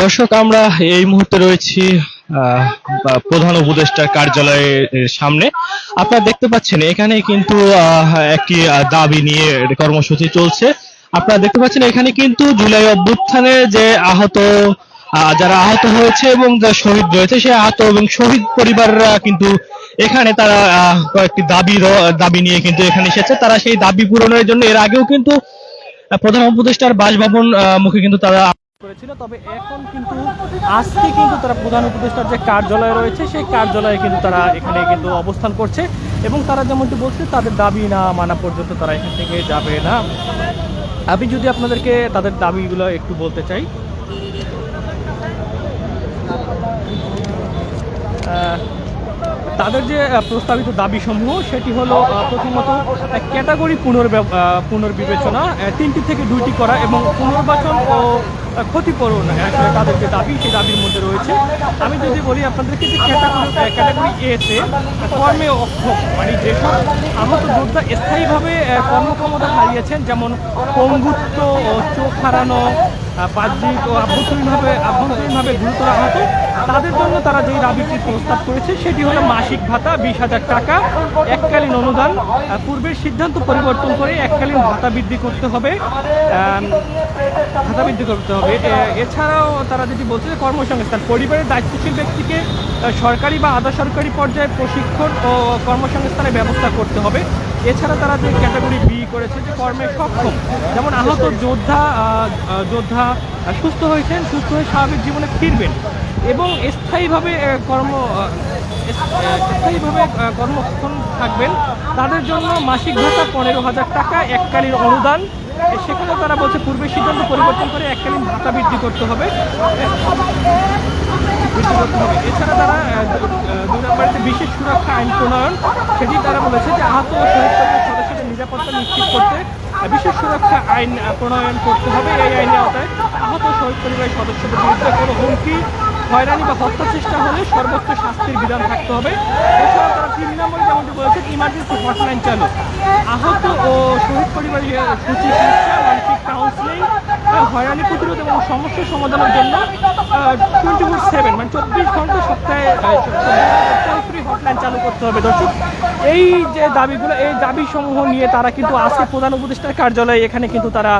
দর্শক, আমরা এই মুহূর্তে রয়েছি প্রধান উপদেষ্টার কার্যালয়ের সামনে। আপনারা দেখতে পাচ্ছেন, এখানে কিন্তু একটি দাবি নিয়ে কর্মসূচি চলছে। আপনারা দেখতে পাচ্ছেন, এখানে কিন্তু জুলাই অভ্যুত্থানে যে আহত যারা আহত হয়েছে এবং যারা শহীদ রয়েছে, সে আহত এবং শহীদ পরিবাররা কিন্তু এখানে তারা কয়েকটি দাবি দাবি নিয়ে কিন্তু এখানে এসেছে। তারা সেই দাবি পূরণের জন্য, এর আগেও কিন্তু প্রধান উপদেষ্টার বাসভবন মুখে কিন্তু তারা করেছিল, তবে এখন কিন্তু আজকে কিন্তু তারা প্রধান উপদেষ্টার যে কার্যালয় রয়েছে, সেই কার্যালয়ে কিন্তু তারা এখানে কিন্তু অবস্থান করছে এবং তারা যেমনটি বলছে, তাদের দাবি না মানা পর্যন্ত তারা এখান থেকে যাবে না। আমি যদি আপনাদেরকে তাদের দাবিগুলো একটু বলতে চাই। তাদের যে প্রস্তাবিত দাবি সমূহ সেটি হলো প্রথমত ক্যাটাগরি পুনর্বিবেচনা তিনটি থেকে দুইটি করা এবং পুনর্বাচন ও ক্ষতিপূরণ আসলে তাদের যে দাবি, সেই দাবির মধ্যে রয়েছে। আমি যদি বলি আপনাদেরকে যে ক্যাটাগরি ক্যাটাগরি এতে কর্মে অক্ষম মানে যেসব আহত যোদ্ধা স্থায়ীভাবে কর্মক্ষমতা হারিয়েছেন, যেমন পঙ্গুত্ব চোখ হারানো বাহ্যিক ও আভ্যন্তরীণভাবে আভ্যন্তরীণভাবে গুরুতর আহত, তাদের জন্য তারা যেই দাবিটি প্রস্তাব করেছে, সেটি হলো মাসিক ভাতা, বিশ হাজার টাকা, এককালীন অনুদান। পূর্বের সিদ্ধান্ত পরিবর্তন করে এককালীন ভাতা বৃদ্ধি করতে হবে। আম, করতে হবে। এছাড়াও তারা যেটি বলছে যে কর্মসংস্থান পরিবারের দায়িত্বশীল ব্যক্তিকে সরকারি বা আধা সরকারি পর্যায়ে প্রশিক্ষণ ও কর্মসংস্থানের ব্যবস্থা করতে হবে। এছাড়া তারা যে ক্যাটাগরি বি করেছে যে কর্মে সক্ষম যেমন আহত যোদ্ধা যোদ্ধা সুস্থ হয়েছেন সুস্থ হয়ে স্বাভাবিক জীবনে ফিরবেন এবং স্থায়ীভাবে কর্ম স্থায়ীভাবে কর্মক্ষম থাকবেন। তাদের জন্য মাসিক ভাতা পনেরো হাজার টাকা এককালীন অনুদান সেখানে তারা বলছে পূর্বের সিদ্ধান্ত পরিবর্তন করে এককালীন ভাতা বৃদ্ধি করতে হবে। বৃদ্ধি করতে হবে। এছাড়া তারা দুই নম্বরে বিশেষ সুরক্ষা আইন প্রণয়ন, সেটি তারা বলেছে যে আহত ও শহীদ সদস্যদের নিরাপত্তা নিশ্চিত করতে বিশেষ সুরক্ষা আইন প্রণয়ন করতে হবে। এই আইনের আওতায় আহত শহীদ পরিবারের সদস্যদের বিরুদ্ধে কোনো হুমকি হয়রানি বা হত্যা চেষ্টা হলে সর্বোচ্চ শাস্তির বিধান থাকতে হবে। এছাড়া তারা তিন নম্বরে যেমনটি বলেছে ইমার্জেন্সি হটলাইন চালু। আহত ও শহীদ পরিবারের সূচি চিকিৎসা মানসিক কাউন্সিলিং হয়রানি প্রতিরোধ এবং সমস্যা সমাধানের জন্য টোয়েন্টি ফোর সেভেন মানে চব্বিশ ঘণ্টা সপ্তাহে ফ্রি হটলাইন চালু করতে হবে। দর্শক, এই যে দাবিগুলো, এই দাবি সমূহ নিয়ে তারা কিন্তু আজকে প্রধান উপদেষ্টার কার্যালয়ে এখানে কিন্তু তারা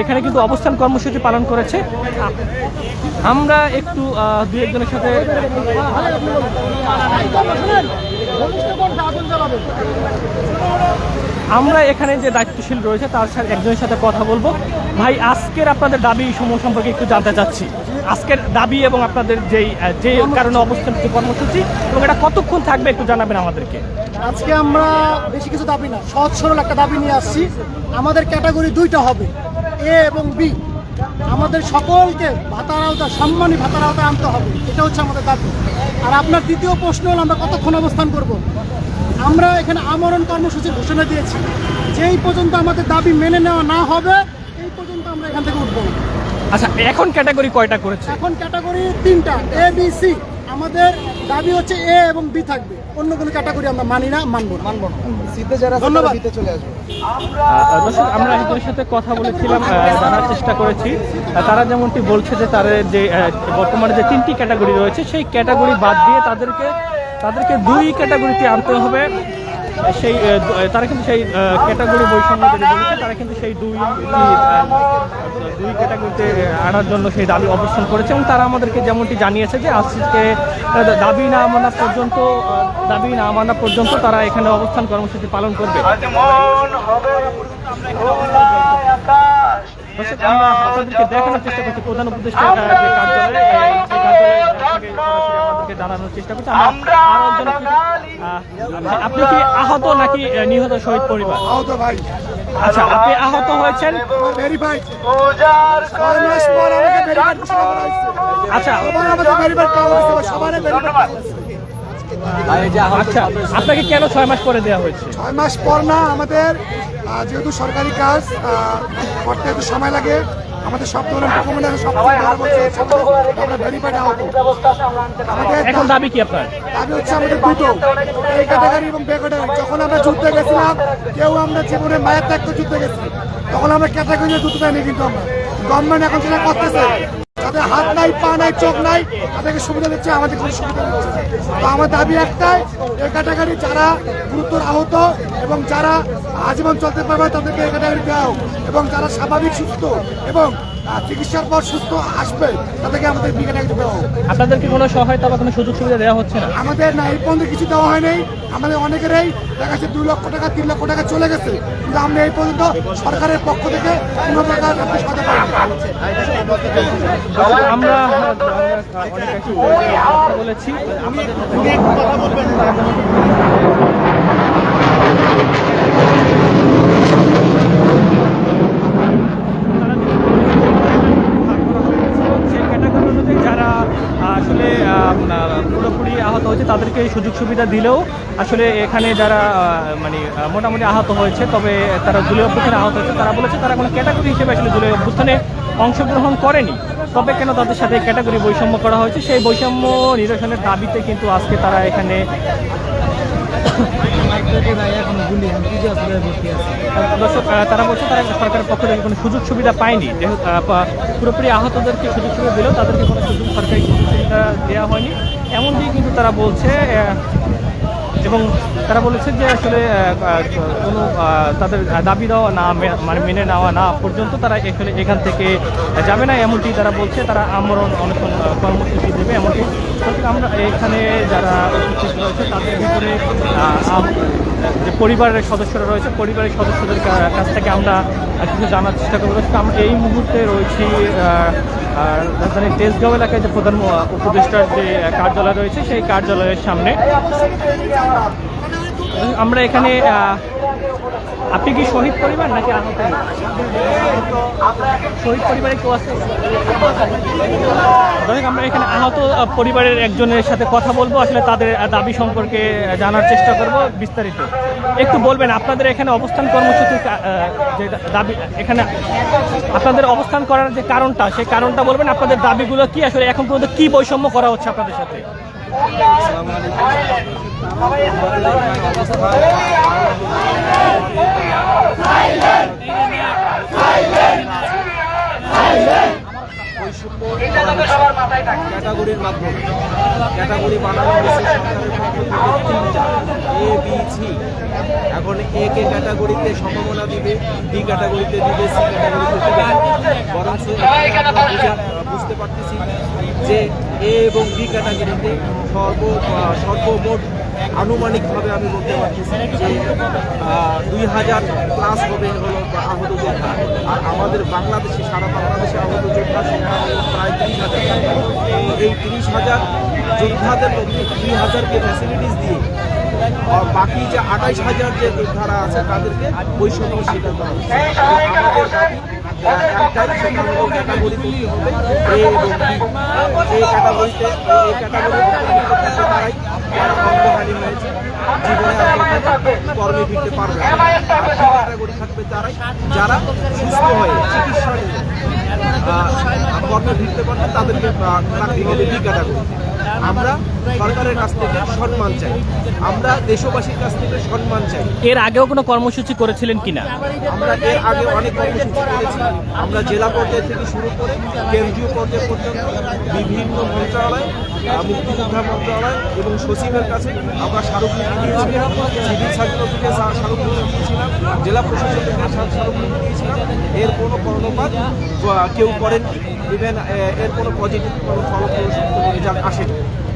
এখানে কিন্তু অবস্থান কর্মসূচি পালন করেছে। আমরা একটু দু একজনের সাথে আমরা এখানে যে দায়িত্বশীল রয়েছে, তার সাথে একজনের সাথে কথা বলব। ভাই, আজকের আপনাদের দাবি সমূহ সম্পর্কে একটু জানতে চাচ্ছি। আজকের দাবি এবং আপনাদের যেই যে কারণে অবস্থান কর্মসূচি এবং এটা কতক্ষণ থাকবে একটু জানাবেন আমাদেরকে। আজকে আমরা বেশি কিছু দাবি না, সহজ সরল একটা দাবি নিয়ে আসছি। আমাদের ক্যাটাগরি দুইটা হবে। এ এবং বি আমাদের সকলকে ভাতার আওতা সম্মানী ভাতার আওতায় আনতে হবে। এটা হচ্ছে আমাদের দাবি। আর আপনার দ্বিতীয় প্রশ্ন হলো আমরা কতক্ষণ অবস্থান করব? আমরা এখানে আমরণ কর্মসূচির ঘোষণা দিয়েছি। যেই পর্যন্ত আমাদের দাবি মেনে নেওয়া না হবে এই পর্যন্ত আমরা এখান থেকে উঠবো আচ্ছা এখন ক্যাটাগরি কয়টা করেছে? এখন ক্যাটাগরি তিনটা এ বি সি। আমাদের দাবি হচ্ছে এ এবং বি থাকবে। অন্য কোনো ক্যাটাগরি আমরা মানি না মানবো না। মানবো না। যারা ধন্যবাদ। দিতে চলে আসবে। দর্শক আমরা একজনের সাথে কথা বলেছিলাম জানার চেষ্টা করেছি। তারা যেমনটি বলছে যে তাদের যে বর্তমানে যে তিনটি ক্যাটাগরি রয়েছে সেই ক্যাটাগরি বাদ দিয়ে তাদেরকে তাদেরকে দুই ক্যাটাগরিতে আনতে হবে। সেই তারা কিন্তু সেই ক্যাটাগরি বৈষম্য তারা কিন্তু সেই দুই দুই ক্যাটাগরিতে আনার জন্য সেই দাবি অবস্থান করেছে এবং তারা আমাদেরকে যেমনটি জানিয়েছে যে আজকে দাবি না মানা পর্যন্ত দাবি না মানা পর্যন্ত তারা এখানে অবস্থান কর্মসূচি পালন করবে। দর্শক, আমরা আপনাদেরকে দেখানোর চেষ্টা করছি প্রধান উপদেষ্টা কার্যালয় আমাদেরকে জানানোর চেষ্টা করছি। আমরা আহ, আপনি কি আহত নাকি নিহত শহীদ পরিবার? আহত ভাই। আচ্ছা আপনি আহত হয়েছেন? আচ্ছা আচ্ছা আপনাকে কেন ছয় মাস পরে দেওয়া হয়েছে? ছয় মাস পর না আমাদের যেহেতু সরকারি কাজ করতে একটু সময় লাগে আমাদের সব ধরনের ডকুমেন্ট আছে সব আমরা ভেরিফাইড আহত আমাদের এখন দাবি কি আপনার? দাবি হচ্ছে আমাদের দুটো। এই ক্যাটাগরি এবং বে ক্যাটাগরি যখন আমরা যুদ্ধে গেছিলাম কেউ আমরা জীবনে মায়ের ত্যাগ করে যুদ্ধে গেছি। তখন আমরা ক্যাটাগরি যুদ্ধ পাইনি কিন্তু আমরা। গভর্নমেন্ট এখন সেটা করতেছে। যাদের হাত নাই, পা নাই, চোখ নাই, তাদেরকে সুবিধা দিচ্ছে, আমাদের কোনো সুবিধা দিচ্ছে। তো আমার দাবি একটাই এই ক্যাটাগরি যারা গুরুতর আহত এবং যারা আজীবন চলতে পারবে তাদেরকে এই ক্যাটাগরি দেওয়া এবং যারা স্বাভাবিক সুস্থ এবং চিকিৎসার পর সুস্থ আসবে তাদেরকে আমাদের বি ক্যাটাগরি দেওয়া আপনাদেরকে কোনো সহায়তা বা কোনো সুযোগ সুবিধা দেওয়া হচ্ছে না? আমাদের না এই পর্যন্ত কিছু দেওয়া হয়নি। আমাদের অনেকেরই দেখা যাচ্ছে দুই লক্ষ টাকা তিন লক্ষ টাকা চলে গেছে। কিন্তু আমরা এই পর্যন্ত সরকারের পক্ষ থেকে কোনো প্রকার আমরা আমরা অনেক কথা বলেছি আমাদের সেই ক্যাটাগরি অনুযায়ী যারা আসলে পুরোপুরি আহত হয়েছে, তাদেরকে সুযোগ সুবিধা দিলেও আসলে এখানে যারা মানে মোটামুটি আহত হয়েছে, তবে তারা জুলাই অভ্যুত্থানে আহত হয়েছে। তারা বলেছে তারা কোনো ক্যাটাগরি হিসেবে আসলে জুলাই অভ্যুত্থানে অংশগ্রহণ করেনি। তবে কেন তাদের সাথে ক্যাটাগরি বৈষম্য করা হয়েছে? সেই বৈষম্য নিরসনের দাবিতে কিন্তু আজকে তারা এখানে তারা বলছে তারা সরকারের পক্ষ থেকে কোনো সুযোগ সুবিধা পায়নি। পুরোপুরি আহতদেরকে সুযোগ সুবিধা দিলেও তাদেরকে কোনো সুযোগ সরকারি সুযোগ সুবিধা দেওয়া হয়নি। এমনটি কিন্তু তারা বলছে এবং তারা বলেছে যে আসলে কোনো তাদের দাবি দেওয়া না মানে মেনে নেওয়া না পর্যন্ত তারা এখানে, এখান থেকে যাবে না। এমনটি তারা বলছে, তারা আমরণ অনশন কর্মসূচি দেবে এমনটি। আমরা এখানে যারা উপস্থিত রয়েছে, তাদের ভিতরে যে পরিবারের সদস্যরা রয়েছে, পরিবারের সদস্যদের কাছ থেকে আমরা কিছু জানার চেষ্টা করব। আমরা এই মুহূর্তে রয়েছি রাজধানীর তেজগাঁও এলাকায় যে প্রধান উপদেষ্টার যে কার্যালয় রয়েছে, সেই কার্যালয়ের সামনে। আমরা এখানে আপনি কি শহীদ পরিবার নাকি আহত শহীদ পরিবারে কেউ আছে? আমরা এখানে আহত পরিবারের একজনের সাথে কথা বলব। আসলে তাদের দাবি সম্পর্কে জানার চেষ্টা করব বিস্তারিত। একটু বলবেন, আপনাদের এখানে অবস্থান কর্মসূচি যে দাবি, এখানে আপনাদের অবস্থান করার যে কারণটা, সেই কারণটা বলবেন। আপনাদের দাবিগুলো কি? আসলে এখন পর্যন্ত কি বৈষম্য করা হচ্ছে আপনাদের সাথে? ক্যাটাগরির মাধ্যমে, ক্যাটাগরি বানানো এ বি সি এখন এ কে ক্যাটাগরিতে সম্ভাবনা দিবে বি ক্যাটাগরিতে দিবে সি ক্যাটাগরিতে বুঝা- বুঝতে পারতেছি যে এ এবং বি ক্যাটাগরিতে সর্ব সর্বমোট আনুমানিকভাবে আমি বলতে পারতেছি যে দুই হাজার প্লাস হবে হলো আহত যোদ্ধা। আর আমাদের বাংলাদেশে, সারা বাংলাদেশে আহত যোদ্ধা সংখ্যা প্রায় তিরিশ হাজার। এই তিরিশ হাজার যোদ্ধাদের মধ্যে দুই হাজারকে ফ্যাসিলিটিস দিয়ে বাকি যে আঠাইশ হাজার যে যোদ্ধারা আছে তাদেরকে বৈষম্য স্বীকার করা হচ্ছে। এই ক্যাটাগরিতে এই ক্যাটাগরি তারাই যারা অঙ্গহানি হয়েছে জীবনে থাকবে তারাই যারা সুস্থ হয়ে চিকিৎসা কর্মে ফিরতে পারবে তাদেরকে ক্যাটাগরি আমরা সরকারের কাছ থেকে সম্মান চাই। আমরা দেশবাসীর কাছ থেকে সম্মান চাই। এর আগেও কোনো কর্মসূচি করেছিলেন কিনা? আমরা এর আগে অনেক কর্মসূচি করেছি। আমরা জেলা পর্যায় থেকে শুরু করে কেন্দ্রীয় পর্যায় পর্যন্ত বিভিন্ন মন্ত্রণালয় মুক্তিযোদ্ধা মন্ত্রণালয় এবং সচিবের কাছে আমরা স্মারকলিপি দিয়েছিলাম। সিভিল স্মারকলিপি দিয়েছিলাম। জেলা প্রশাসনের স্মারকলিপি দিয়েছিলাম। এর কোনো কর্ণপাত কেউ করেন ইভেন এর কোনো পজিটিভ কোনো ফলপ্রসূ কোনো রেজাল্ট আসেনি।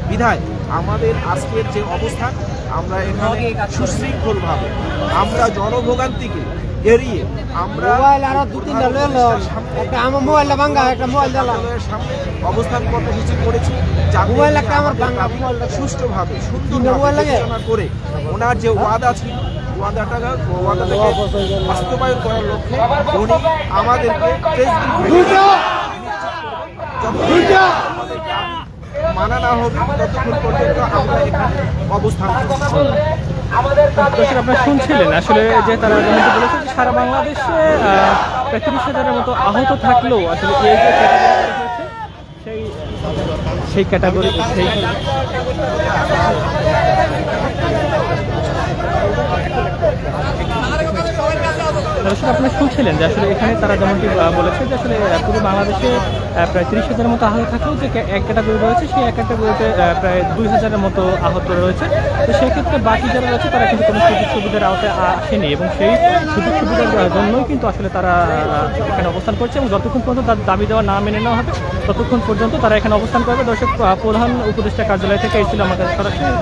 বিধায় আমাদের আজকের যে অবস্থান আমরা এখানে সুশৃঙ্খলভাবে আমরা জনভোগান্তিকে এড়িয়ে আমরা সামনে অবস্থান কর্মসূচি করেছি যাতে মোবাইল একটা আমার বাংলা সুষ্ঠুভাবে? বিবেচনা করে ওনার যে ওয়াদা ছিল ওয়াদাটা ওয়াদাটাকে বাস্তবায়ন করার লক্ষ্যে উনি আমাদেরকে মানা না হবে ততক্ষণ পর্যন্ত আমরা এখানে অবস্থান আপনারা শুনছিলেন, আসলে যে তারা যেমনটি বলেছে যে সারা বাংলাদেশে প্রায় হাজারের মতো আহত থাকলেও আসলে এই যে সেই সেই ক্যাটাগরি, সেই দর্শক আপনারা শুনছিলেন যে আসলে এখানে তারা যেমনটি বলেছে যে আসলে পুরো বাংলাদেশে প্রায় তিরিশ হাজারের মতো আহত থাকলেও যে এক ক্যাটাগরি রয়েছে, সেই এক ক্যাটাগরিতে প্রায় দুই হাজারের মতো আহত রয়েছে। তো সেই ক্ষেত্রে বাকি যারা রয়েছে, তারা কিন্তু কোনো সুযোগ সুবিধার আওতায় আসেনি এবং সেই সুযোগ সুবিধার জন্যই কিন্তু আসলে তারা এখানে অবস্থান করছে এবং যতক্ষণ পর্যন্ত তার দাবি দেওয়া না মেনে নেওয়া হবে, ততক্ষণ পর্যন্ত তারা এখানে অবস্থান করবে। দর্শক প্রধান উপদেষ্টা কার্যালয় থেকে এই ছিল আমাদের সরাসরি।